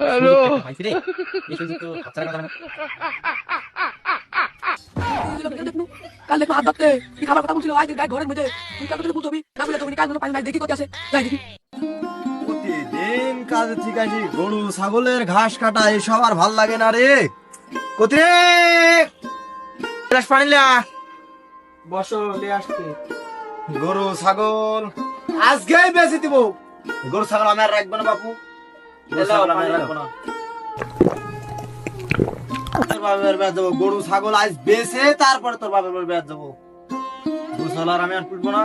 Hello কাল দেখো হাত ধরতে কি খাবার কথা বলছিল আজ গায়ে ঘরের মধ্যে তুই কাল কথা বলতে হবে না বলে তুমি কাল পানি নাই দেখি আছে যাই দেখি প্রতিদিন কাজে ঠিক আছে গরু ছাগলের ঘাস কাটা এসব আর ভালো লাগে না রে। কোথে পানি লা। বসো লে আসছে। গরু ছাগল। আজকেই বেশি দিব। গরু ছাগল আমি আর রাখব না বাপু। তোর বাপের বেড় দেবো গরু ছাগল আজ বেছে তারপরে তোর বাপের বাড়ি দেবো। গরু আর আমি আর পুটবো না।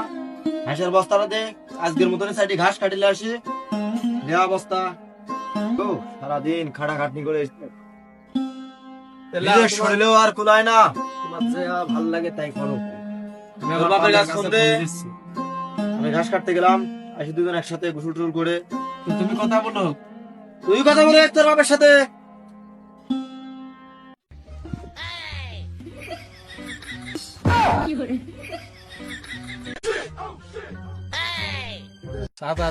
হাঁসের বস্তাটা দে আজকের মতন সাইডে ঘাস কাটিলে আসি। দেওয়া বস্তা। ও সারাদিন খাটা খাটনি করে শরীরেও আর কুলায় না। তোমার যে ভালো লাগে তাই করো। বাপের আমি ঘাস কাটতে গেলাম আসি দুজন একসাথে গোসল টুসল করে তুমি কথা বলো। তুই কথা বলে তোর বাপের সাথে। সাদা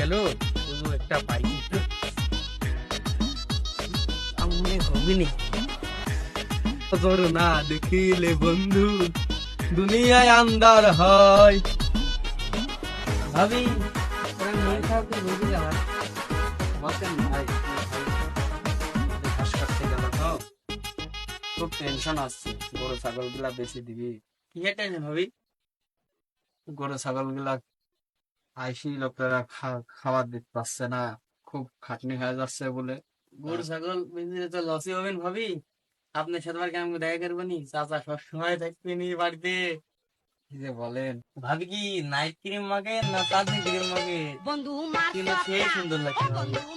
গেল শুধু একটা করো না দেখিলে বন্ধু, দুনিয়ায় আন্দার হয়। ভাবি বুঝে যাওয়ার বলতেন ভাই। ঘাস কাটতে গেল তো খুব টেনশন আসছে গরু ছাগলগুলা বেশি দিবি। কি টেনশন ভাবি? গরু ছাগলগুলা আইসি লোকেরা খাবার দিতে পারছে না। খুব খাটনি হয়ে যাচ্ছে বলে। গরু ছাগল তো লসই হবেন ভাবি। আপনার সাথে আবার কেমন দেখা করব নি? চাচা সবসময় থাকবে নি বাড়িতে। যে বলেন। ভাবি কি নাইট ক্রিম মাগে না চাঁদনি ক্রিম মাগে বন্ধু সুন্দর লাগছে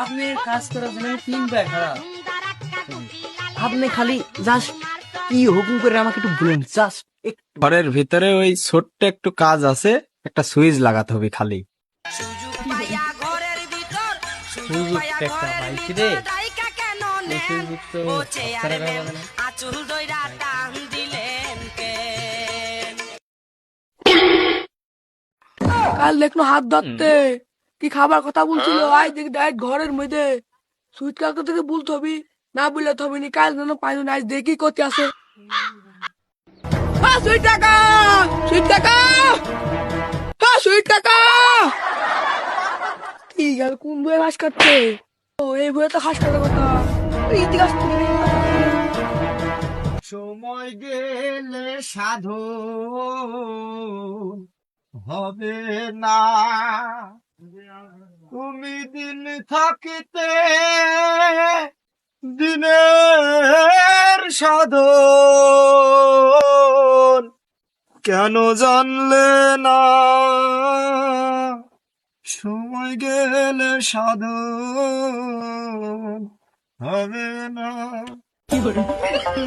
আপনি কাজ করার জন্য তিন ব্যাগ খারাপ আপনি খালি জাস্ট কি হুকুম করে আমাকে একটু বলুন জাস্ট ঘরের ভিতরে ওই ছোট্ট একটু কাজ আছে একটা সুইচ লাগাতে হবে খালি। সুযোগ একটা কাল দেখল হাত ধরতে। কি খাবার কথা বলছিল? আজ দেখি ডাইরেক্ট ঘরের মধ্যে। সুইট কাকা থেকে বলতে হবে না বললে তো হবে নি কাল যেন পাইনি না আজ দেখি করতে আছে। হ্যাঁ সুইট কাকা! সুইট কাকা! হ্যাঁ সুইট কাকা! কি গেল কোন বইয়ে ঘাস কাটতে ও এই বইয়ে তো ঘাস কাটার কথা। ইতিহাস সময় গেলে সাধু। হবে না। তুমি দিন থাকিতে দিনের সাধন কেন জানলে না? সময় গেলে সাধন হবে না।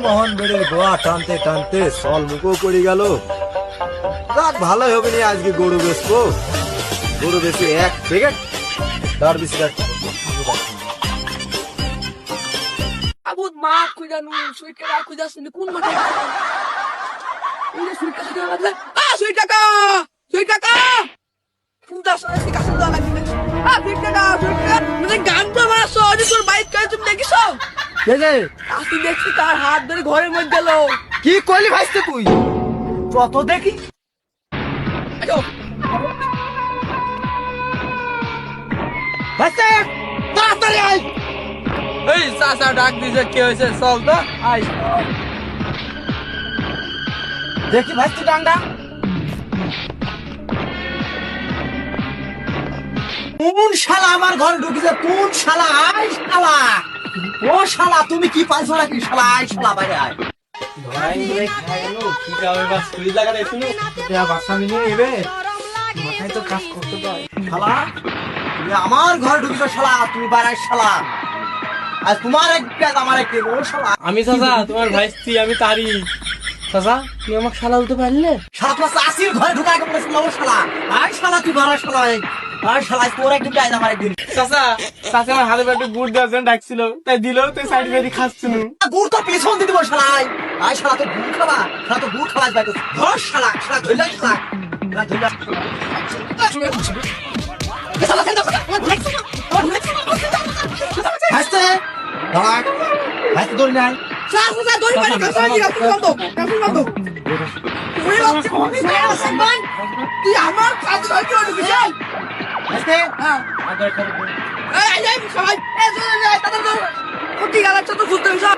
মোহন বেড়ের গোয়া টানতে টানতে সল মুখো পড়ে গেল। রাত ভালোই হবে না আজকে গরু বেচবো। গরু বেচে এক প্যাকেট তার বেশি মা খুঁজা নু শুনি কোন মাঠে লাগলে আ আ মানে গান তো আমার সরি তোর বাইক কাজ তুমি দেখিছো? আসি দেখছি তার হাত ধরে ঘরের মধ্যে গেল। কি করলি ভাইস্তে তুই? কত দেখি। আজো ভাইস্তে তাড়াতাড়ি আয়। এই চাচা ডাক দিছে কি হয়েছে? চল তো আই দেখি ভাইস্তে ডান্ডা কোন শালা আমার ঘরে ঢুকেছে? কোন শালা? আয় শালা। ও শালা তুমি কি পাইছো নাকি? শালা আয় শালা বাইরে আয়। আমার ঘরে শালা তুমি বাইরে শালা। আর তোমার এক কাজ আমার এক কাজ, ও শালা। আমি চাচা তোমার ভাই স্ত্রী আমি তারি চাচা তুই আমাকে শালা দিতে পারলে? শালা তোমার চাষির ঘরে ঢুকায় শালা। আয় শালা তুই ঘরে শালা আয় শালা তোর একদিন কাজ আমার একদিন চাচা চাচা আমার হাতে পেটে গুড় দেওয়ার জন্য ডাকছিল। তাই দিল তুই সাইড বেরি খাচ্ছিল। গুড় তো পেছন দিতে বল শালা আয় শালা তো গুড় খাবা। শালা তো গুড় খাওয়া যাবে ধর শালা শালা ধরলে শালা। শালা ধরলে হাসতে? দাঁড়া হাসতে ধরে নাই স্যার স্যার দড়ি পানি কাছে নিয়ে রাখুন বন্ধ। বন্ধ। তুই আমার কাছে হয় বিশাল হাসতে হ্যাঁ। সবাই কোটি গালার তো খুলতে সব।